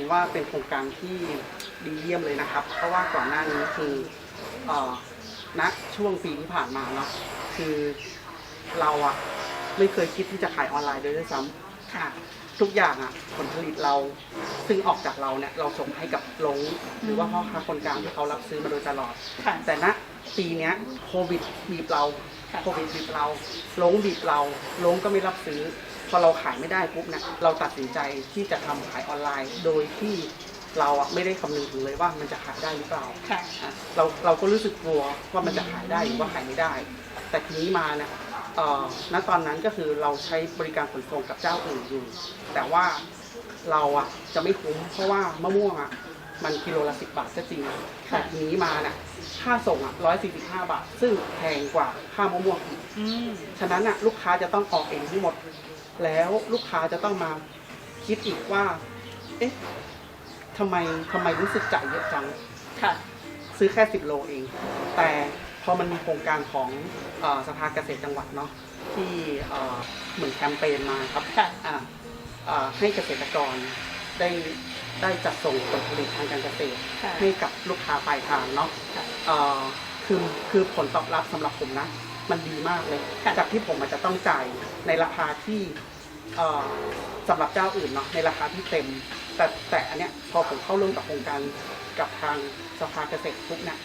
ผมว่าเป็นโครงการที่ดีเยี่ยมเลยนะครับ เพราะว่าก่อนหน้านี้คือเอ่อณช่วงปีที่ผ่านมาเนาะคือเราอะไม่เคยคิดที่จะขายออนไลน์เลยด้วยซ้ำค่ะ ทุกอย่างอะผลผลิตเราซึ่งออกจากเราเนี่ยเราส่งให้กับลงหรือว่าพ่อค้าคนกลางที่เขารับซื้อมาโดยตลอด ค่ะ แต่ณปีเนี้ยโควิดบีบเราค่ะ โควิดบีบเราลงบีบเราลงก็ไม่รับซื้อ พอเราขายไม่ได้ปุ๊บเนี่ยเราตัดสินใจที่จะทำขายออนไลน์ โดยที่เราอะไม่ได้คำนึงถึงเลยว่ามันจะขายได้หรือเปล่า ค่ะ อะเราเราก็รู้สึกกลัวว่ามันจะขายได้หรือว่าขายไม่ได้ แต่ทีนี้มาเนี่ยเอ่อ ณตอนนั้นก็คือเราใช้บริการขนส่งกับเจ้าอื่นอยู่ แต่ว่าเราอะจะไม่คุ้มเพราะว่ามะม่วงอะมันกิโลละสิบบาทก็จริงแต่ทีนี้มาเนี่ยค่าส่งอะร้อยสี่สิบห้าบาท ซึ่งแพงกว่าค่ามะม่วงอีกอืมฉะนั้นอะลูกค้าจะต้องออกเองทั้งหมด แล้วลูกค้าจะต้องมาคิดอีกว่า เอ๊ะทำไมทำไมรู้สึกจ่ายเยอะจัง ค่ะ ซื้อแค่10โลเอง แต่ พอมันมีโครงการของเออสภาเกษตรจังหวัดเนาะที่เอ่อเหมือนแคมเปญมาครับค่ะอ่าอ่าให้เกษตรกรได้ได้จัดส่งผลผลิตทางการเกษตรค่ะให้กับลูกค้าปลายทางเนาะค่ะเอ่อคือคือผลตอบรับสำหรับผมนะ มันดีมากเลยค่ะจากที่ผมอาจจะต้องจ่ายในราคาที่เอ่อสำหรับเจ้าอื่นเนาะในราคาที่เต็ม แต่แต่อันเนี้ยพอผมเข้าร่วมกับโครงการกับทางสภาเกษตรปุ๊บเนี่ย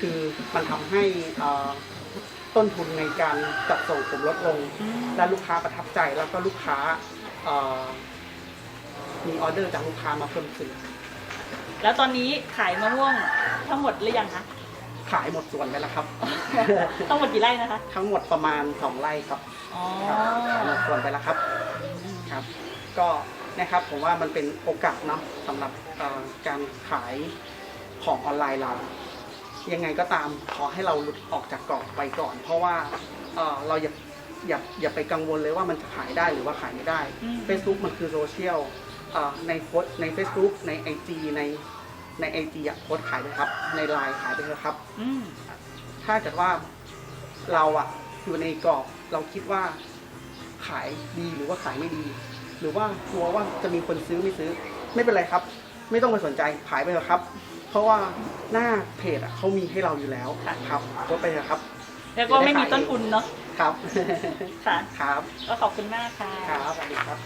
คือมันทำให้เอ่อต้นทุนในการจัดส่งผมลดลงอืมและลูกค้าประทับใจแล้วก็ลูกค้าเอ่อมีออเดอร์จากลูกค้ามาเพิ่มขึ้น แล้วตอนนี้ขายมะม่วงทั้งหมดหรือยังคะขายหมดส่วนไปแล้วครับ ทั้งหมดกี่ไร่นะคะ ทั้งหมดประมาณ2ไร่ครับอ๋อครับหมดส่วนไปแล้วครับ ครับ ก็นะครับผมว่ามันเป็นโอกาสเนาะสำหรับเอ่อการขายของออนไลน์เรา ยังไงก็ตามขอให้เราหลุดออกจากกรอบไปก่อน เพราะว่าเอ่อเราอย่าอย่าอย่าไปกังวลเลยว่ามันจะขายได้หรือว่าขายไม่ได้ อืม Facebook มันคือโซเชียลเอ่อในโพสต์ใน Facebook ใน IG ในใน IG อะโพสต์ขายเลยครับ ในไลน์ขายไปเลยครับ อืม ถ้าเกิดว่าเราอะอยู่ในกรอบเราคิดว่าขายดีหรือว่าขายไม่ดี หรือว่ากลัวว่าจะมีคนซื้อไม่ซื้อ ไม่เป็นไรครับ ไม่ต้องไปสนใจขายไปเถอะครับ เพราะว่าหน้าเพจอะเขามีให้เราอยู่แล้วครับก็ไปเถอะครับ แล้วก็ไม่มีต้นทุนเนาะครับ ค่ะ ครับก็ขอบคุณมากค่ะ ครับสวัสดีครับ